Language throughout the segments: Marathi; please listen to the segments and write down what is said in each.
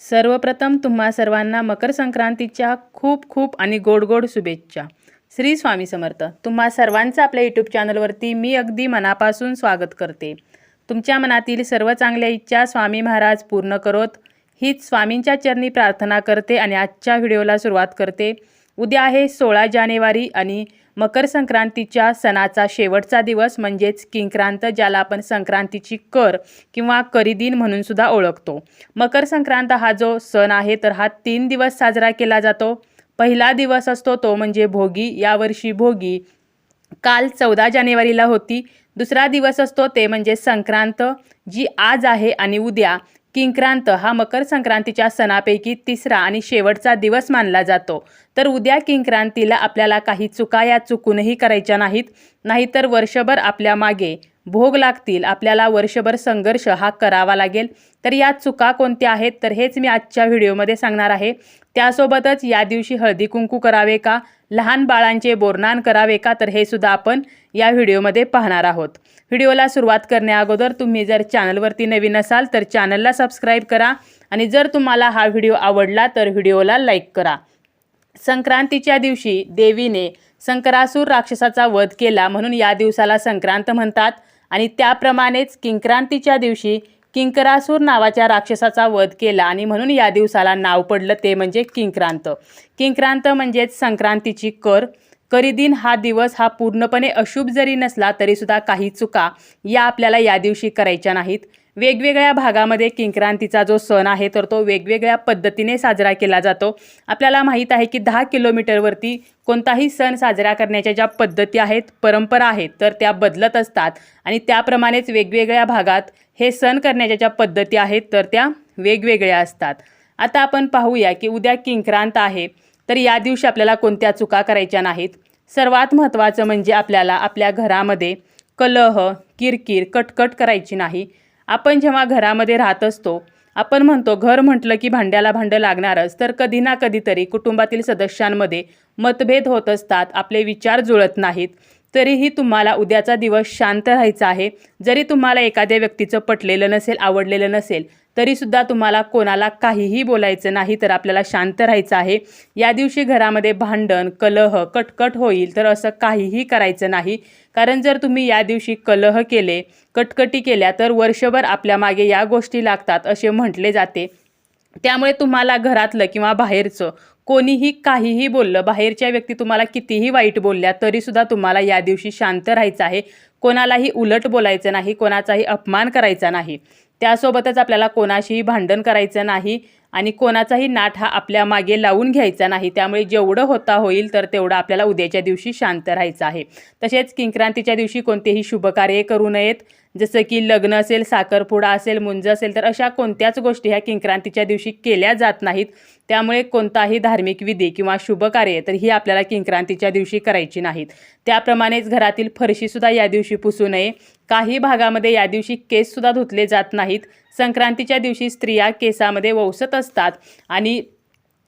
सर्वप्रथम तुम्हा सर्वांना मकर संक्रांतीच्या खूप खूप आणि गोड गोड शुभेच्छा. श्री स्वामी समर्थ. तुम्हा सर्वांचं आपल्या यूट्यूब चॅनलवरती मी अगदी मनापासून स्वागत करते. तुमच्या मनातील सर्व चांगल्या इच्छा स्वामी महाराज पूर्ण करोत. हीच स्वामींच्या चरणी प्रार्थना करते आणि आजच्या व्हिडिओला सुरुवात करते. उद्या आहे सोळा जानेवारी आणि मकर संक्रांतीच्या सणाचा शेवटचा दिवस म्हणजेच किंक्रांत ज्याला आपण संक्रांतीची कर किंवा करिदिन म्हणून सुद्धा ओळखतो. मकर संक्रांत हा जो सण आहे तर हा तीन दिवस साजरा केला जातो. पहिला दिवस असतो तो म्हणजे भोगी. यावर्षी भोगी काल चौदा जानेवारीला होती. दुसरा दिवस असतो ते म्हणजे संक्रांत जी आज आहे आणि उद्या. किंक्रांत हा मकर संक्रांतीच्या सणापैकी तिसरा आणि शेवटचा दिवस मानला जातो. तर उद्या किंक्रांतीला आपल्याला काही चुका या चुकूनही करायच्या नाहीत. नाहीतर वर्षभर आपल्या मागे भोग लागतील. आपल्याला वर्षभर संघर्ष हा करावा लागेल. तर या चुका कोणत्या आहेत? तर हेच मी आजच्या व्हिडिओमध्ये सांगणार आहे. त्यासोबतच या दिवशी हळदी कुंकू करावे का? लहान बाळांचे बोरनान करावे का? तर हे सुद्धा आपण या व्हिडिओमध्ये पाहणार आहोत. व्हिडिओला सुरुवात करण्याअगोदर तुम्ही जर चॅनलवरती नवीन असाल तर चॅनलला सबस्क्राईब करा. आणि जर तुम्हाला हा व्हिडिओ आवडला तर व्हिडिओला लाईक करा. संक्रांतीच्या दिवशी देवीने संकरासूर राक्षसाचा वध केला म्हणून या दिवसाला संक्रांत म्हणतात. आणि त्याप्रमाणेच किंक्रांतीच्या दिवशी किंकरासूर नावाच्या राक्षसाचा वध केला. आणि म्हणून या दिवसाला नाव पडलं ते म्हणजे किंक्रांत. किंक्रांत म्हणजेच संक्रांतीची कर. करीदिन हा दिवस हा पूर्णपणे अशुभ जरी नसला तरीसुद्धा काही चुका या आपल्याला या दिवशी करायच्या नाहीत. वेगवेगळ्या भागामध्ये किंक्रांतीचा जो सण आहे तर तो वेगवेगळ्या पद्धतीने साजरा केला जातो. आपल्याला माहीत आहे की दहा किलोमीटरवरती कोणताही सण साजरा करण्याच्या ज्या पद्धती आहेत परंपरा आहेत तर त्या बदलत असतात. आणि त्याप्रमाणेच वेगवेगळ्या भागात हे सण करण्याच्या ज्या पद्धती आहेत तर त्या वेगवेगळ्या असतात. आता आपण पाहूया की उद्या किंक्रांत आहे तर या दिवशी आपल्याला कोणत्या चुका करायच्या नाहीत? सर्वात महत्त्वाचं म्हणजे आपल्याला आपल्या घरामध्ये कलह किरकिर कटकट करायची नाही. आपण जेव्हा घरामध्ये राहत असतो आपण म्हणतो घर म्हटलं की भांड्याला भांडं लागणारच. तर कधी ना कधीतरी कुटुंबातील सदस्यांमध्ये मतभेद होत असतात आपले विचार जुळत नाहीत. तरीही तुम्हाला उद्याचा दिवस शांत राहायचा आहे. जरी तुम्हाला एखाद्या व्यक्तीचं पटलेलं नसेल आवडलेलं नसेल तरीसुद्धा तुम्हाला कोणाला काहीही बोलायचं नाही तर आपल्याला शांत राहायचं आहे. या दिवशी घरामध्ये भांडण कलह कटकट होईल तर असं काहीही करायचं नाही. कारण जर तुम्ही या दिवशी कलह केले कटकटी केल्या तर वर्षभर आपल्या मागे या गोष्टी लागतात असे म्हटले जाते. त्यामुळे तुम्हाला घरातलं किंवा बाहेरचं कोणीही काहीही बोललं बाहेरच्या व्यक्ती तुम्हाला कितीही वाईट बोलल्या तरीसुद्धा तुम्हाला या दिवशी शांत राहायचं आहे. कोणालाही उलट बोलायचं नाही कोणाचाही अपमान करायचा नाही. त्यासोबतच आपल्याला कोणाशीही भांडण करायचं नाही. आणि कोणाचाही नाट हा आपल्या मागे लावून घ्यायचा नाही. त्यामुळे जेवढं होता होईल तर तेवढं आपल्याला उद्याच्या दिवशी शांत राहायचं आहे. तसेच किंक्रांतीच्या दिवशी कोणतेही शुभकार्य करू नयेत. जसं की लग्न असेल साखरपुडा असेल मुंज असेल तर अशा कोणत्याच गोष्टी ह्या किंक्रांतीच्या दिवशी केल्या जात नाहीत. त्यामुळे कोणताही धार्मिक विधी किंवा शुभकार्य तर ही आपल्याला किंक्रांतीच्या दिवशी करायची नाहीत. त्याप्रमाणेच घरातील फरशीसुद्धा या दिवशी पुसू नये. काही भागामध्ये या दिवशी केससुद्धा धुतले जात नाहीत. संक्रांतीच्या दिवशी स्त्रिया केसामध्ये वौसत असतात. आणि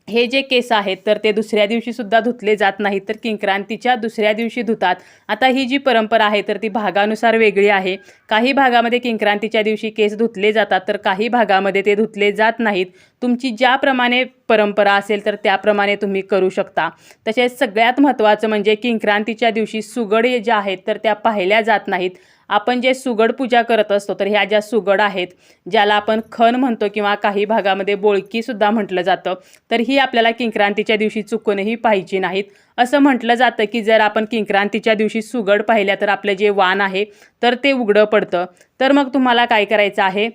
हे जे केस आहेत तर ते दुसऱ्या दिवशीसुद्धा धुतले जात नाहीत तर किंक्रांतीच्या दुसऱ्या दिवशी धुतात. आता ही जी परंपरा आहे तर ती भागानुसार वेगळी आहे. काही भागामध्ये किंक्रांतीच्या दिवशी केस धुतले जातात तर काही भागामध्ये ते धुतले जात नाहीत. तुमची ज्याप्रमाणे परंपरा असेल तर त्याप्रमाणे तुम्ही करू शकता. तसेच सगळ्यात महत्त्वाचं म्हणजे किंक्रांतीच्या दिवशी सुगड ज्या आहेत तर त्या पाहिल्या जात नाहीत. आपण जे सुगड पूजा करत असतो तर ह्या ज्या सुगड आहेत ज्याला आपण खण म्हणतो किंवा काही भागामध्ये बोळकीसुद्धा म्हटलं जातं तर ही आपल्याला किंक्रांतीच्या दिवशी चुकूनही पाहिजे नाहीत. असं म्हटलं जातं की जर आपण किंक्रांतीच्या दिवशी सुगड पाहिल्या तर आपलं जे वाण आहे तर ते उघडं पडतं. तर मग तुम्हाला काय करायचं आहे?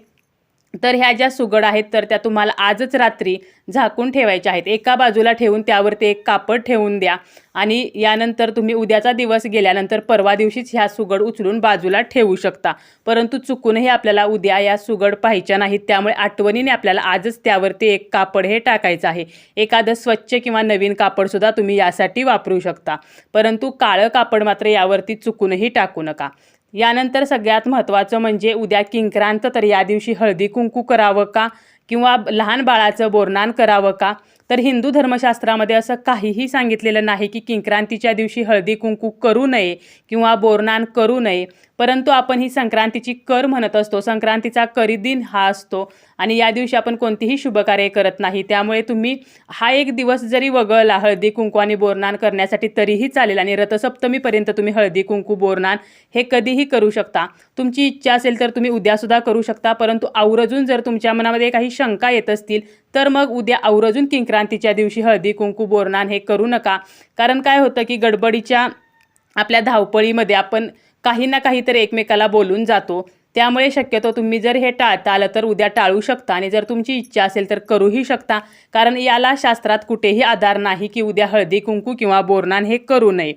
तर ह्या ज्या सुगड आहेत तर त्या तुम्हाला आजच रात्री झाकून ठेवायच्या आहेत. एका बाजूला ठेवून त्यावरती एक कापड ठेवून द्या. आणि यानंतर तुम्ही उद्याचा दिवस गेल्यानंतर परवा दिवशीच ह्या सुगड उचलून बाजूला ठेवू शकता. परंतु चुकूनही आपल्याला उद्या या सुगड पाहायच्या नाहीत. त्यामुळे आठवणीने आपल्याला आजच त्यावरती एक कापड हे टाकायचं आहे. एखादं स्वच्छ किंवा नवीन कापडसुद्धा तुम्ही यासाठी वापरू शकता. परंतु काळं कापड मात्र यावरती चुकूनही टाकू नका. यानंतर सगळ्यात महत्त्वाचं म्हणजे उद्या किंक्रांत तर या दिवशी हळदी कुंकू करावं का? किंवा लहान बाळाचं बोरनान करावं का? तर हिंदू धर्मशास्त्रामध्ये असं काहीही सांगितलेलं नाही की किंक्रांतीच्या दिवशी हळदी कुंकू करू नये किंवा बोरनान करू नये. परंतु आपण ही संक्रांतीची कर म्हणत असतो. संक्रांतीचा करी दिन हा असतो. आणि या दिवशी आपण कोणतीही शुभकार्य करत नाही. त्यामुळे तुम्ही हा एक दिवस जरी वगळला हळदी कुंकू आणि बोरनान करण्यासाठी तरीही चालेल आणि रथसप्तमीपर्यंत तुम्ही हळदी कुंकू बोरनान हे कधीही करू शकता. तुमची इच्छा असेल तर तुम्ही उद्यासुद्धा करू शकता परंतु आवर्जून जर तुमच्या मनामध्ये काही शंका येत असतील तर मग उद्या आवर्जून किंक्रांतीच्या दिवशी हळदी कुंकू बोरनान हे करू नका. कारण काय होतं की गडबडीच्या आपल्या धावपळीमध्ये आपण काही ना काहीतरी एकमेकाला बोलून जातो. त्यामुळे शक्यतो तुम्ही जर हे टाळता आलं तर उद्या टाळू शकता आणि जर तुमची इच्छा असेल तर करूही शकता. कारण याला शास्त्रात कुठेही आधार नाही की उद्या हळदी कुंकू किंवा बोरनान हे करू नये.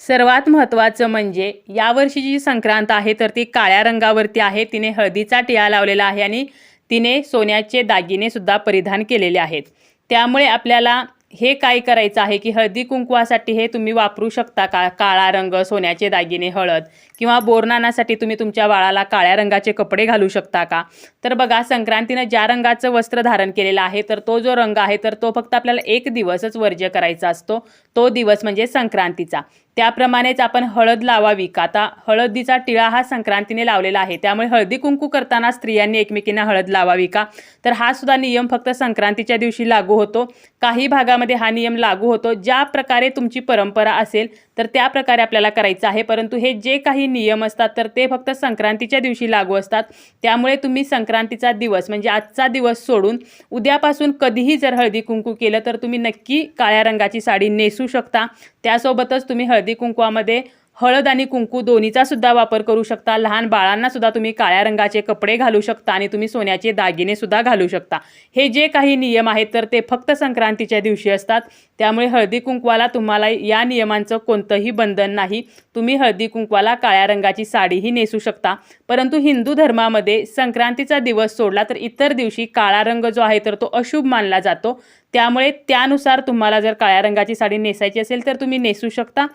सर्वात महत्त्वाचं म्हणजे यावर्षी जी संक्रांत आहे तर ती काळ्या रंगावरती आहे. तिने हळदीचा टिळा लावलेला आहे आणि तिने सोन्याचे दागिने सुद्धा परिधान केलेले आहेत. त्यामुळे आपल्याला हे काय करायचं आहे की हळदी कुंकवासाठी हे तुम्ही वापरू शकता का? काळा रंग सोन्याचे दागिने हळद किंवा बोरनानासाठी तुम्ही तुमच्या बाळाला काळ्या रंगाचे कपडे घालू शकता का? तर बघा संक्रांतीनं ज्या रंगाचं वस्त्र धारण केलेलं आहे तर तो जो रंग आहे तर तो फक्त आपल्याला एक दिवसच वर्ज्य करायचा असतो. तो दिवस म्हणजे संक्रांतीचा. त्याप्रमाणेच आपण हळद लावावी का? आता हळदीचा टिळा हा संक्रांतीने लावलेला आहे. त्यामुळे हळदी कुंकू करताना स्त्रियांनी एकमेकींना हळद लावावी का? तर हा सुद्धा नियम फक्त संक्रांतीच्या दिवशी लागू होतो. काही भागामध्ये हा नियम लागू होतो. ज्या प्रकारे तुमची परंपरा असेल तर त्या प्रकारे आपल्याला करायचं आहे. परंतु हे जे काही नियम असतात तर ते फक्त संक्रांतीच्या दिवशी लागू असतात. त्यामुळे तुम्ही संक्रांतीचा दिवस म्हणजे आजचा दिवस सोडून उद्यापासून कधीही जर हळदी कुंकू केलं तर तुम्ही नक्की काळ्या रंगाची साडी नेसू शकता. त्यासोबतच तुम्ही हळदी कुंकवामध्ये हळद आणि कुंकू दोन्हीचा सुद्धा वापर करू शकता. लहान बाळांना सुद्धा तुम्ही काळ्या रंगाचे कपडे घालू शकता आणि तुम्ही सोन्याचे दागिने सुद्धा घालू शकता. हे जे काही नियम आहेत तर ते फक्त संक्रांतीच्या दिवशी असतात. त्यामुळे हळदी कुंकवाला तुम्हाला या नियमांचं कोणतंही बंधन नाही. तुम्ही हळदी कुंकवाला काळ्या रंगाची साडीही नेसू शकता. परंतु हिंदू धर्मामध्ये संक्रांतीचा दिवस सोडला तर इतर दिवशी काळा रंग जो आहे तर तो अशुभ मानला जातो. त्यामुळे त्यानुसार तुम्हाला जर काळ्या रंगाची साडी नेसायची असेल तर तुम्ही नेसू शकता.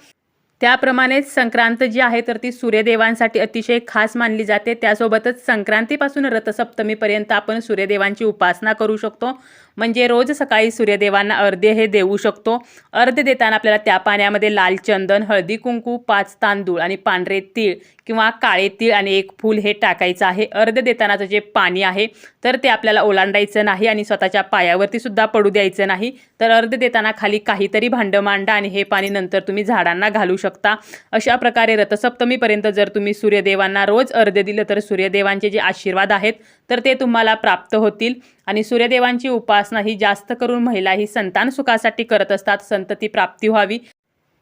त्याप्रमाणेच संक्रांत जी आहे तर ती सूर्यदेवांसाठी अतिशय खास मानली जाते. त्यासोबतच संक्रांतीपासून रथसप्तमीपर्यंत आपण सूर्यदेवांची उपासना करू शकतो. म्हणजे रोज सकाळी सूर्यदेवांना अर्धे हे देऊ शकतो. अर्ध देताना आपल्याला त्या पाण्यामध्ये लाल चंदन हळदी कुंकू पाच तांदूळ आणि पांढरे तीळ किंवा काळे तीळ आणि एक फूल हे टाकायचं आहे. अर्ध देतानाचं जे पाणी आहे तर ते आपल्याला ओलांडायचं नाही आणि स्वतःच्या पायावरती सुद्धा पडू द्यायचं नाही. तर अर्ध देताना खाली काहीतरी भांडं मांडा आणि हे पाणी नंतर तुम्ही झाडांना घालू शकता. अशा प्रकारे रथसप्तमीपर्यंत जर तुम्ही सूर्यदेवांना रोज अर्ध दिलं तर सूर्यदेवांचे जे आशीर्वाद आहेत तर ते तुम्हाला प्राप्त होतील. आणि सूर्यदेवांची उपासना ही जास्त करून महिला ही संतान सुखासाठी करत असतात. संतती प्राप्ती व्हावी.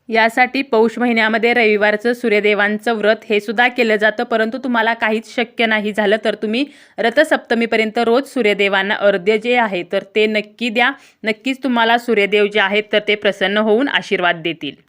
यासाठी पौष महिन्यामध्ये रविवारचं सूर्यदेवांचं व्रत हे सुद्धा केलं जातं. परंतु तुम्हाला काहीच शक्य नाही झालं तर तुम्ही रथसप्तमीपर्यंत रोज सूर्यदेवांना अर्ध्य जे आहे तर ते नक्की द्या. नक्कीच तुम्हाला सूर्यदेव जे आहेत तर ते प्रसन्न होऊन आशीर्वाद देतील.